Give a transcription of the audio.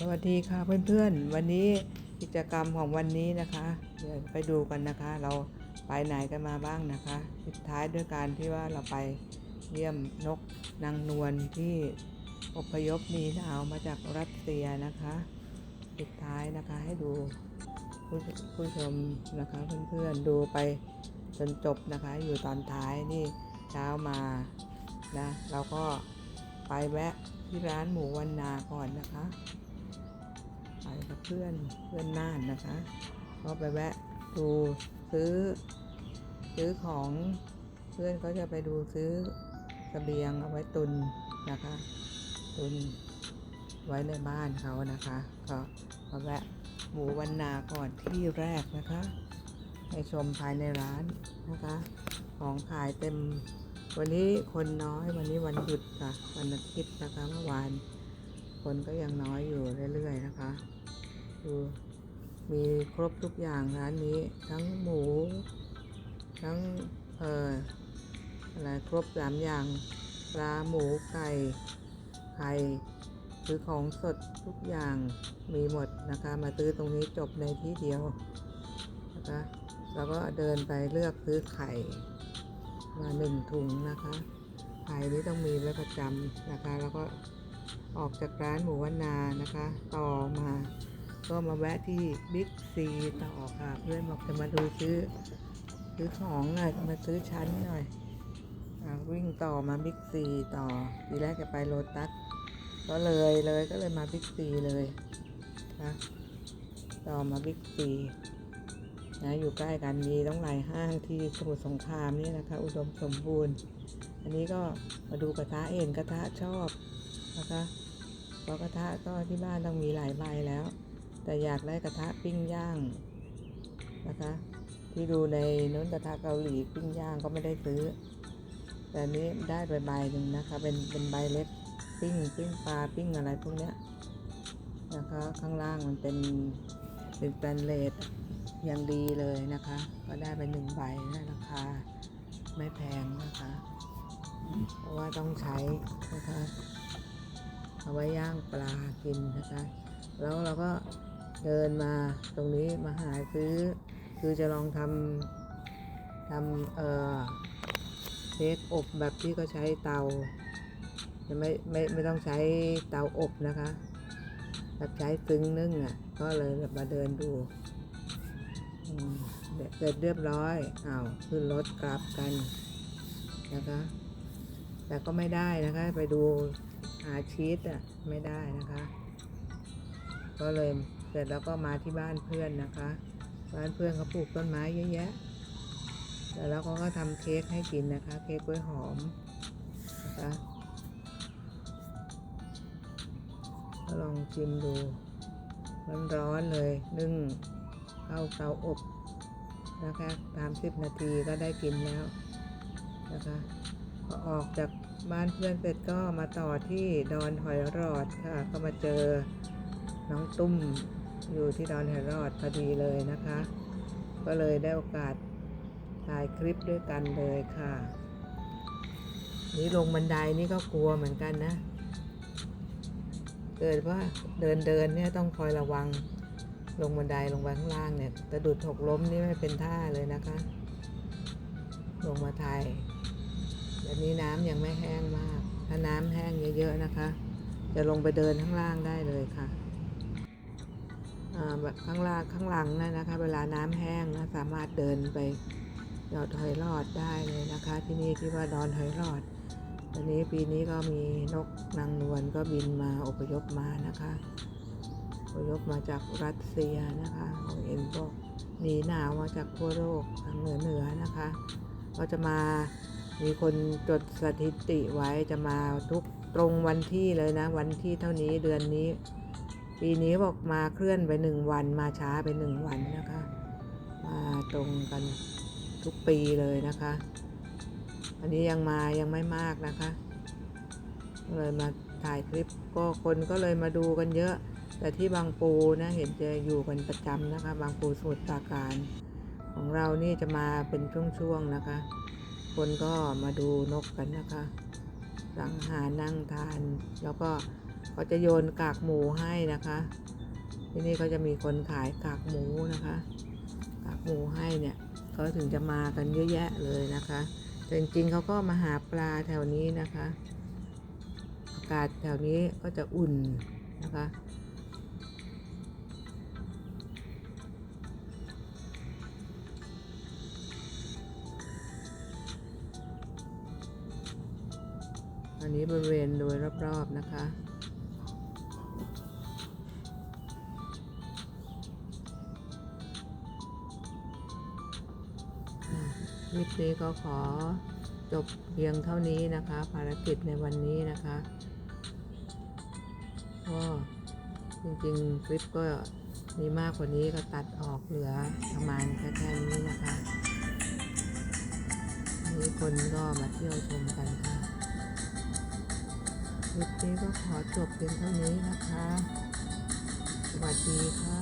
สวัสดีค่ะเพื่อนๆ วันนี้กิจกรรมของวันนี้นะคะ เดี๋ยวไปดูกันนะคะ เราไปไหนกันมาบ้างนะคะปิดท้ายด้วยการที่ว่าเราไปเยี่ยมนกนางนวลที่อพยพหนีหนาวมาจากรัสเซียนะคะปิดท้ายนะคะให้ดูผู้ผู้ชมนะคะเพื่อนๆดูไปจนจบนะคะ อยู่ตอนท้ายนี่เช้ามานะเราก็ไปแวะที่ร้านหมูวันนาก่อนนะคะ กับเพื่อนเพื่อนน่านนะคะก็ไปแวะดูซื้อ ซื้อของเพื่อนก็จะไปดูซื้อเสบียงเอาไว้ตุนนะคะ ตุนไว้ในบ้านเขานะคะ ก็มาแวะหมูวันนาก่อนที่แรกนะคะให้ชมภายในร้านนะคะ ของขายเต็มวันนี้คนน้อยวันนี้วันหยุดค่ะวันอาทิตย์นะคะเมื่อวาน คนก็ยังน้อยอยู่เรื่อยๆนะคะ ดูมีครบทุกอย่างร้านนี้ทั้งหมู ทั้งเอ่ออะไรครบสามอย่างปลาหมูไก่ไข่คือของสดทุกอย่างมีหมดนะคะมาซื้อตรงนี้จบในที่เดียวนะคะแล้วก็เดินไปเลือกซื้อไข่มาหนึ่งถุงนะคะไข่นี้ต้องมีไว้ประจำนะคะ แล้วก็ออกจากร้านหมูวันนานะคะ ต่อมา ก็มาแวะที่บิ๊กซีต่อค่ะ เพื่อนบอกจะมาดูซื้อ ซื้อของหน่อยมาซื้อชั้นหน่อยอวิ่งต่อมาบิ๊กซีต่อ ทีแรกจะไปโลตัสก็เลยเลยก็เลยมาบิ๊กซีเลยนะต่อมาบิ๊กซีนะอยู่ใกล้กันมีต้องหลายห้างที่สมุทรสงครามนี่นะคะ อุดมสมบูรณ์ อันนี้ก็มาดูกระทะเห็นกระทะชอบนะคะเพราะกระทะก็ที่บ้านต้องมีหลายใบแล้ว แต่อยากได้กระทะปิ้งย่างนะคะ ที่ดูในนู้นกระทะเกาหลีปิ้งย่างก็ไม่ได้ซื้อ แต่นี้ได้ใบใบหนึ่งนะคะ เป็นเป็นใบเล็กปิ้งปิ้งปลาปิ้งอะไรพวกเนี้ยนะคะข้างล่างมันเป็นเป็นสแตนเลสอย่างดีเลยนะคะ ก็ได้ไปหนึ่งใบได้ราคาไม่แพงนะคะ เพราะว่าต้องใช้นะคะ เอาไว้ย่างปลากินนะคะ แล้วเราก็ เดินมาตรงนี้มาหาซื้อ คือจะลองทำทำเอ่อเค้กอบแบบที่ก็ใช้เตาจะไม่ไม่ไม่ต้องใช้เตาอบนะคะ แบบใช้ซึ้งนึ่งอะ ก็เลยแบบมาเดินดูเสร็จเรียบร้อยอ้าวขึ้นรถกลับกันนะคะ แต่ก็ไม่ได้นะคะ ไปดูหาชีสอะ ไม่ได้นะคะ ก็เลย เสร็จแล้วก็มาที่บ้านเพื่อนนะคะ บ้านเพื่อนเขาปลูกต้นไม้เยอะแยะแล้วเราก็ทำเค้กให้กินนะคะ เค้กกล้วยหอมนะคะลองชิมดูร้อนๆเลยนึ่งเข้าเตาอบนะคะตามสิบนาทีก็ได้กินแล้วนะคะพอออกจากบ้านเพื่อนเสร็จก็มาต่อที่ดอนหอยรอดค่ะ ก็มาเจอน้องตุ้ม อยู่ที่ดอนหอยรอดพอดีเลยนะคะ ก็เลยได้โอกาสถ่ายคลิปด้วยกันเลยค่ะ นี่ลงบันไดนี่ก็กลัวเหมือนกันนะ เกิดว่าเดินเดินเนี่ยต้องคอยระวังลงบันไดลงไปข้างล่างเนี่ยกระดุดหกล้มนี่ไม่เป็นท่าเลยนะคะ ลงมาถ่ายแบบนี้น้ำยังไม่แห้งมาก ถ้าน้ำแห้งเยอะๆนะคะ จะลงไปเดินข้างล่างได้เลยค่ะ ข้างล่างข้างหลังนั่นนะคะ เวลาน้ำแห้งนะสามารถเดินไปยอดหอยรอดได้เลยนะคะ ที่นี่ที่ว่าดอนหอยรอดตอนนี้ปีนี้ก็มีนกนางนวลก็บินมาอพยพมานะคะอพยพมาจากรัสเซียนะคะเราเห็นบอกหนีหนาวมาจากทั่วโลกทางเหนือเหนือนะคะ ก็จะมามีคนจดสถิติไว้จะมาทุกตรงวันที่เลยนะ วันที่เท่านี้เดือนนี้ ปีนี้บอกมาเคลื่อนไปหนึ่งวันมาช้าไปหนึ่งวันนะคะ มาตรงกันทุกปีเลยนะคะ อันนี้ยังมายังไม่มากนะคะเลยมาถ่ายคลิปก็คนก็เลยมาดูกันเยอะ แต่ที่บางปูนะเห็นจะอยู่กันประจำนะคะ บางปูสมุทรปราการของเรานี่จะมาเป็นช่วงๆนะคะ คนก็มาดูนกกันนะคะ สังหานั่งทานแล้วก็ เขาจะโยนกากหมูให้นะคะ ที่นี่เขาจะมีคนขายกากหมูนะคะ กากหมูให้เนี่ยเขาถึงจะมากันเยอะแยะเลยนะคะแต่จริงๆเขาก็มาหาปลาแถวนี้นะคะ อากาศแถวนี้ก็จะอุ่นนะคะอันนี้บริเวณโดยรอบๆนะคะ คลิปนี้ก็ขอจบเพียงเท่านี้นะคะ ภารกิจในวันนี้นะคะก็จริงๆ คลิปก็มีมากกว่านี้ก็ตัดออกเหลือประมาณแค่แค่นี้นะคะนี่คนก็มาเที่ยวชมกันค่ะคลิปนี้ก็ขอจบเพียงเท่านี้นะคะ สวัสดีค่ะ